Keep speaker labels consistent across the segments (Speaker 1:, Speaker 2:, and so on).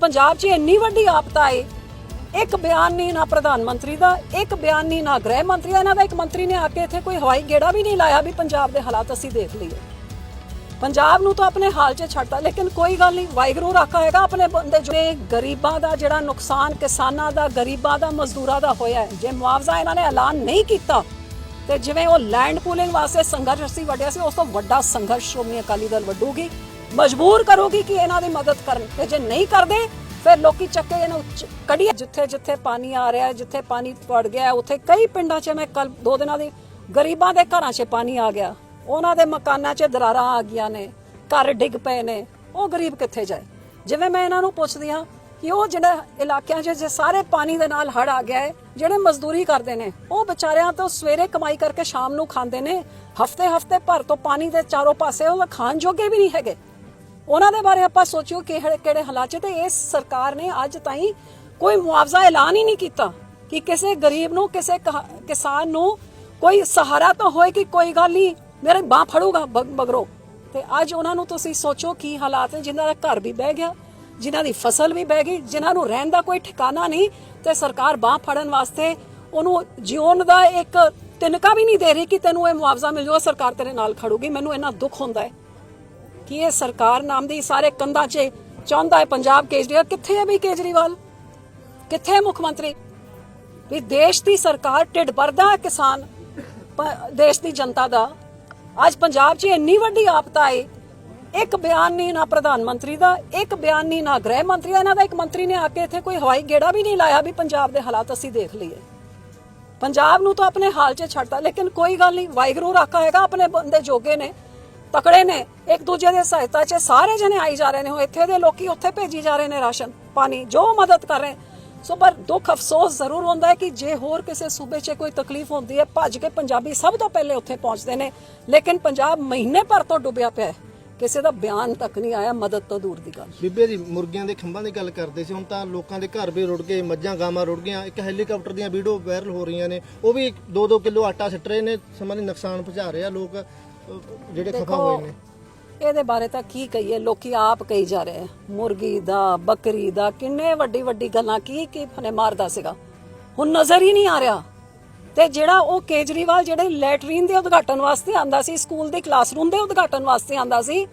Speaker 1: ਪੰਜਾਬ 'ਚ ਇੰਨੀ ਵੱਡੀ ਆਪਤ ਏ। ਇੱਕ ਬਿਆਨ ਨਹੀਂ ਨਾ ਪ੍ਰਧਾਨ ਮੰਤਰੀ ਦਾ, ਇੱਕ ਬਿਆਨ ਨਹੀਂ ਨਾ ਗ੍ਰਹਿ ਮੰਤਰੀ ਦਾ। ਇਹਨਾਂ ਦਾ ਇੱਕ ਮੰਤਰੀ ਨੇ ਆ ਕੇ ਇੱਥੇ ਕੋਈ ਹਵਾਈ ਗੇੜਾ ਵੀ ਨਹੀਂ ਲਾਇਆ ਵੀ ਪੰਜਾਬ ਦੇ ਹਾਲਾਤ ਅਸੀਂ ਦੇਖ ਲਈਏ। ਪੰਜਾਬ ਨੂੰ ਤਾਂ ਆਪਣੇ ਹਾਲ 'ਚ ਛੱਡਤਾ, ਲੇਕਿਨ ਕੋਈ ਗੱਲ ਨਹੀਂ, ਵਾਹਿਗੁਰੂ ਰਾਖਾ ਹੈਗਾ ਆਪਣੇ ਬੰਦੇ ਜਿਹੜੇ ਗਰੀਬਾਂ ਦਾ ਜਿਹੜਾ ਨੁਕਸਾਨ, ਕਿਸਾਨਾਂ ਦਾ, ਗਰੀਬਾਂ ਦਾ, ਮਜ਼ਦੂਰਾਂ ਦਾ ਹੋਇਆ ਹੈ। ਜੇ ਮੁਆਵਜ਼ਾ ਇਹਨਾਂ ਨੇ ਐਲਾਨ ਨਹੀਂ ਕੀਤਾ, ਤੇ ਜਿਵੇਂ ਉਹ ਲੈਂਡ ਪੂਲਿੰਗ ਵਾਸਤੇ ਸੰਘਰਸ਼ ਅਸੀਂ ਵੱਡਿਆ ਸੀ, ਉਸ ਤੋਂ ਵੱਡਾ ਸੰਘਰਸ਼ ਸ਼੍ਰੋਮਣੀ ਅਕਾਲੀ ਦਲ ਵੱਡੂਗੀ ਮਜਬੂਰ ਕਰੂਗੀ ਕਿ ਇਹਨਾਂ ਦੀ ਮਦਦ ਕਰਨ। ਤੇ ਜੇ ਨਹੀਂ ਕਰਦੇ, ਫਿਰ ਲੋਕੀ ਚੱਕੇ ਇਹਨੂੰ ਚ- ਜਿੱਥੇ ਜਿੱਥੇ ਪਾਣੀ ਆ ਰਿਹਾ ਜਿੱਥੇ ਪਾਣੀ ਵੜ ਗਿਆ ਉੱਥੇ ਕਈ ਪਿੰਡਾਂ 'ਚ ਮੈਂ ਕੱਲ ਦੋ ਦਿਨਾਂ ਦੀ ਗਰੀਬਾਂ ਦੇ ਘਰਾਂ 'ਚ ਪਾਣੀ ਆ ਗਿਆ। ਉਹਨਾਂ ਦੇ ਮਕਾਨਾਂ 'ਚ ਦਰਾਰਾਂ ਆ ਗਈਆਂ ਨੇ, ਘਰ ਡਿੱਗ ਪਏ ਨੇ। ਉਹ ਗਰੀਬ ਕਿੱਥੇ ਜਾਏ? ਜਿਵੇਂ ਮੈਂ ਇਹਨਾਂ ਨੂੰ ਪੁੱਛਦੀ ਹਾਂ ਕਿ ਉਹ ਜਿਹੜਾ ਇਲਾਕਿਆਂ 'ਚ ਜੇ ਸਾਰੇ ਪਾਣੀ ਦੇ ਨਾਲ ਹੜ ਆ ਗਿਆ ਹੈ, ਜਿਹੜੇ ਮਜ਼ਦੂਰੀ ਕਰਦੇ ਨੇ, ਉਹ ਵਿਚਾਰਿਆਂ ਤੋਂ ਸਵੇਰੇ ਕਮਾਈ ਕਰਕੇ ਸ਼ਾਮ ਨੂੰ ਖਾਂਦੇ ਨੇ। ਹਫ਼ਤੇ ਹਫ਼ਤੇ ਭਰ ਤੋਂ ਪਾਣੀ ਦੇ ਚਾਰੋਂ ਪਾਸੇ ਉਹ ਖਾਣ ਜੋਗੇ ਵੀ ਨਹੀਂ ਹੈਗੇ। ਉਹਨਾਂ ਦੇ ਬਾਰੇ ਆਪਾਂ ਸੋਚਿਓ ਕਿ ਕਿਹੜੇ ਕਿਹੜੇ ਹਾਲਾਤ 'ਚ ਤੇ ਇਸ ਸਰਕਾਰ ਨੇ ਅੱਜ ਤਾਈਂ ਕੋਈ ਮੁਆਵਜ਼ਾ ਐਲਾਨ ਹੀ ਨਹੀਂ ਕੀਤਾ ਕਿ ਕਿਸੇ ਗਰੀਬ ਨੂੰ, ਕਿਸੇ ਕਿਸਾਨ ਨੂੰ ਕੋਈ ਸਹਾਰਾ ਤਾਂ ਹੋਏ ਕਿ ਕੋਈ ਗੱਲ ਨਹੀਂ, ਮੇਰੇ ਬਾਹ ਫੜੂਗਾ ਬਗ- ਬਗਰੋ ਤੇ ਅੱਜ ਉਹਨਾਂ ਨੂੰ ਤੁਸੀਂ ਸੋਚੋ ਕੀ ਹਾਲਾਤ ਨੇ, ਜਿਨ੍ਹਾਂ ਦਾ ਘਰ ਵੀ ਬਹਿ ਗਿਆ, ਜਿਨ੍ਹਾਂ ਦੀ ਫਸਲ ਵੀ ਬਹਿ ਗਈ, ਜਿਨ੍ਹਾਂ ਨੂੰ ਰਹਿਣ ਦਾ ਕੋਈ ਠਿਕਾਣਾ ਨਹੀਂ ਤੇ ਸਰਕਾਰ ਬਾਹ ਫੜਨ ਵਾਸਤੇ ਉਹਨੂੰ ਜਿਉਣ ਦਾ ਇੱਕ ਤਿਨਕਾ ਵੀ ਨਹੀਂ ਦੇ ਰਹੀ ਕਿ ਤੈਨੂੰ ਇਹ ਮੁਆਵਜ਼ਾ ਮਿਲ ਜਾਊਗਾ, ਸਰਕਾਰ ਤੇਰੇ ਨਾਲ ਖੜੂਗੀ, ਮੈਨੂੰ ਇੰਨਾ ਦੁੱਖ ਹੁੰਦਾ ਹੈ। ਕਿ ਇਹ ਸਰਕਾਰ ਨਾਮ ਦੀ ਸਾਰੇ ਕੰਧਾਂ 'ਚ ਚਾਹੁੰਦਾ ਹੈ ਪੰਜਾਬ ਕੇਜਰੀਵਾਲ? ਕਿੱਥੇ ਹੈ ਵੀ ਕੇਜਰੀਵਾਲ? ਕਿੱਥੇ ਹੈ ਮੁੱਖ ਮੰਤਰੀ? ਵੀ ਦੇਸ਼ ਦੀ ਸਰਕਾਰ ਢਿੱਡ ਭਰਦਾ ਕਿਸਾਨ ਦੇਸ਼ ਦੀ ਜਨਤਾ ਦਾ। ਅੱਜ ਪੰਜਾਬ 'ਚ ਇੰਨੀ ਵੱਡੀ ਆਪਤ ਆਈ ਇੱਕ ਬਿਆਨ ਨਹੀਂ ਨਾ ਪ੍ਰਧਾਨ ਮੰਤਰੀ ਦਾ, ਇੱਕ ਬਿਆਨ ਨਹੀਂ ਨਾ ਗ੍ਰਹਿ ਮੰਤਰੀ ਦਾ। ਇਹਨਾਂ ਦਾ ਇੱਕ ਮੰਤਰੀ ਨੇ ਆ ਕੇ ਇੱਥੇ ਕੋਈ ਹਵਾਈ ਗੇੜਾ ਵੀ ਨਹੀਂ ਲਾਇਆ ਵੀ ਪੰਜਾਬ ਦੇ ਹਾਲਾਤ ਅਸੀਂ ਦੇਖ ਲਈਏ। ਪੰਜਾਬ ਨੂੰ ਤਾਂ ਆਪਣੇ ਹਾਲ 'ਚ ਛੱਡਦਾ ਲੇਕਿਨ ਕੋਈ ਗੱਲ ਨਹੀਂ, ਵਾਹਿਗੁਰੂ ਰਾਖਾ ਹੈਗਾ, ਆਪਣੇ ਬੰਦੇ ਜੋਗੇ ਨੇ। ਤਕੜੇ ਨੇ, ਇੱਕ ਦੂਜੇ ਦੇ ਸਹਾਇਤਾ 'ਚ ਸਾਰੇ ਜਣੇ ਆਈ ਜਾ ਰਹੇ ਨੇ, ਉਹ ਇੱਥੇ ਦੇ ਲੋਕੀ ਉੱਥੇ ਭੇਜੀ ਜਾ ਰਹੇ ਨੇ ਰਾਸ਼ਨ, ਪਾਣੀ, ਜੋ ਮਦਦ ਕਰ ਰਹੇ। ਸੋ ਪਰ ਦੁੱਖ ਅਫਸੋਸ ਜ਼ਰੂਰ ਹੁੰਦਾ ਹੈ ਕਿ ਜੇ ਹੋਰ ਕਿਸੇ ਸੂਬੇ 'ਚ ਕੋਈ ਤਕਲੀਫ ਹੁੰਦੀ ਹੈ, ਭੱਜ ਕੇ ਪੰਜਾਬੀ ਸਭ ਤੋਂ ਪਹਿਲੇ ਉੱਥੇ ਪਹੁੰਚਦੇ ਨੇ, ਲੇਕਿਨ ਪੰਜਾਬ ਮਹੀਨੇ ਭਰ ਤੋਂ ਡੁੱਬਿਆ ਪਿਆ ਹੈ। ਕਿਸੇ ਦਾ ਬਿਆਨ ਤੱਕ ਨਹੀਂ ਆਇਆ, ਮਦਦ ਤੋਂ ਦੂਰ ਦੀ ਗੱਲ।
Speaker 2: ਬੀਬੇ ਜੀ, ਮੁਰਗੀਆਂ ਦੇ ਖੰਭਾਂ ਦੀ ਗੱਲ ਕਰਦੇ ਸੀ, ਹੁਣ ਤਾਂ ਲੋਕਾਂ ਦੇ ਘਰ ਵੀ ਰੁੜ ਗਏ, ਮੱਝਾਂ, ਗਾਵਾਂ ਰੁੜ ਗਈਆਂ, ਇੱਕ ਹੈਲੀਕਾਪਟਰ ਦੀਆਂ ਵੀਡੀਓ ਵਾਇਰਲ ਹੋ ਰਹੀਆਂ ਨੇ, ਉਹ ਵੀ 2-2 ਕਿਲੋ ਆਟਾ ਸਿੱਟ ਰਹੇ ਨੇ, ਸਮਾਂ ਨੁਕਸਾਨ ਪਹੁੰਚਾ ਰਹੇ ਆ ਲੋਕ ਜਿਹੜੇ ਖਫਾ ਹੋਏ ਨੇ।
Speaker 1: ਇਹਦੇ ਬਾਰੇ ਤਾਂ ਕੀ ਕਹੀਏ ਲੋਕੀ ਆਪ ਕਹੀ ਜਾ ਰਹੇ ਆ। ਮੁਰਗੀ ਦਾ ਬੱਕਰੀ ਦਾ ਕਿੰਨੇ ਵੱਡੀ ਵੱਡੀ ਗੱਲਾਂ ਕੀ ਕੀ ਫਨੇ ਮਾਰਦਾ ਸੀਗਾ। ਹੁਣ ਨਜ਼ਰ ਹੀ ਨਹੀਂ ਆ ਰਿਹਾ। ਤੇ ਜਿਹੜਾ ਉਹ ਕੇਜਰੀਵਾਲ ਜਿਹੜੇ ਲੈਟਰੀਨ ਦੇ ਉਦਘਾਟਨ ਵਾਸਤੇ ਆਂਦਾ ਸੀ ਸਕੂਲ ਦੇ ਕਲਾਸਰੂਮ ਦੇ ਉਦਘਾਟਨ ਵਾਸਤੇ ਆਂਦਾ ਸੀ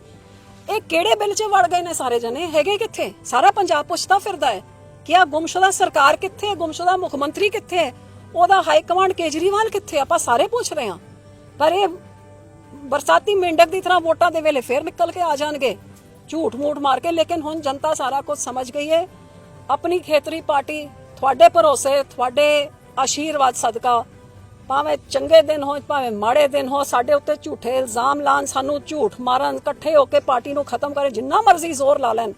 Speaker 1: ਇਹ ਕਿਹੜੇ ਬਿੱਲ 'ਚ ਵੜ ਗਏ ਨੇ ਸਾਰੇ ਜਣੇ? ਹੈਗੇ ਕਿੱਥੇ? ਸਾਰਾ ਪੰਜਾਬ ਪੁੱਛਦਾ ਫਿਰਦਾ ਹੈ ਕਿ ਆ ਗੁੰਮਸ਼ੁਦਾ ਸਰਕਾਰ ਕਿੱਥੇ ਹੈ? ਗੁੰਮਸ਼ੁਦਾ ਮੁੱਖ ਮੰਤਰੀ ਕਿੱਥੇ ਹੈ? ਉਹਦਾ ਹਾਈ ਕਮਾਂਡ ਕੇਜਰੀਵਾਲ ਕਿੱਥੇ ਹੈ? ਆਪਾਂ ਸਾਰੇ ਪੁੱਛ ਰਹੇ ਹਾਂ। ਪਰ ਇਹ ਬਰਸਾਤੀ ਮੇਂਢਕ ਦੀ ਤਰ੍ਹਾਂ ਵੋਟਾਂ ਦੇ ਵੇਲੇ ਫੇਰ ਨਿਕਲ ਕੇ ਆ ਜਾਣਗੇ। ਝੂਠ ਮੂਠ ਮਾਰ ਕੇ, ਲੇਕਿਨ ਹੁਣ ਜਨਤਾ ਸਾਰਾ ਕੁਝ ਸਮਝ ਗਈ ਹੈ ਆਪਣੀ ਖੇਤਰੀ ਪਾਰਟੀ, ਤੁਹਾਡੇ ਭਰੋਸੇ, ਤੁਹਾਡੇ ਆਸ਼ੀਰਵਾਦ ਸਦਕਾ, ਭਾਵੇਂ ਚੰਗੇ ਦਿਨ ਹੋਣ, ਭਾਵੇਂ ਮਾੜੇ ਦਿਨ ਹੋ ਸਾਡੇ ਉੱਤੇ ਝੂਠੇ ਇਲਜ਼ਾਮ ਲਾਣ ਸਾਨੂੰ ਝੂਠ ਮਾਰਨ, ਇਕੱਠੇ ਹੋ ਕੇ ਪਾਰਟੀ ਨੂੰ ਖਤਮ ਕਰੇ, ਜਿੰਨਾ ਮਰਜ਼ੀ ਜ਼ੋਰ ਲਾ ਲੈਣ।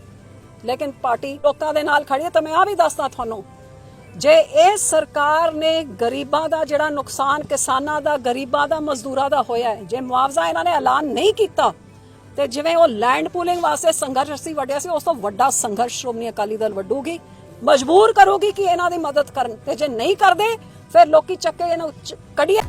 Speaker 1: ਲੇਕਿਨ ਪਾਰਟੀ ਲੋਕਾਂ ਦੇ ਨਾਲ ਖੜੀ ਹੈ ਤਾਂ ਮੈਂ ਆ ਵੀ ਦੱਸਦਾ ਤੁਹਾਨੂੰ ਜੇ ਇਹ ਸਰਕਾਰ ਨੇ ਗਰੀਬਾਂ ਦਾ ਜਿਹੜਾ ਨੁਕਸਾਨ, ਕਿਸਾਨਾਂ ਦਾ, ਗਰੀਬਾਂ ਦਾ, ਮਜ਼ਦੂਰਾਂ ਦਾ ਹੋਇਆ ਹੈ, ਜੇ ਮੁਆਵਜ਼ਾ ਇਹਨਾਂ ਨੇ ਐਲਾਨ ਨਹੀਂ ਕੀਤਾ, ਤੇ ਜਿਵੇਂ ਉਹ ਲੈਂਡ ਪੂਲਿੰਗ ਵਾਸਤੇ ਸੰਘਰਸ਼ ਅਸੀਂ ਵੱਡਿਆ ਸੀ, ਉਸ ਤੋਂ ਵੱਡਾ ਸੰਘਰਸ਼ ਸ਼੍ਰੋਮਣੀ ਅਕਾਲੀ ਦਲ ਵੱਡੂਗੀ ਮਜਬੂਰ ਕਰੂਗੀ ਕਿ ਇਹਨਾਂ ਦੀ ਮਦਦ ਕਰਨ, ਤੇ ਜੇ ਨਹੀਂ ਕਰਦੇ, ਫਿਰ ਲੋਕੀ ਚੱਕੇ ਇਹਨੂੰ ਕੱਢੀਏ।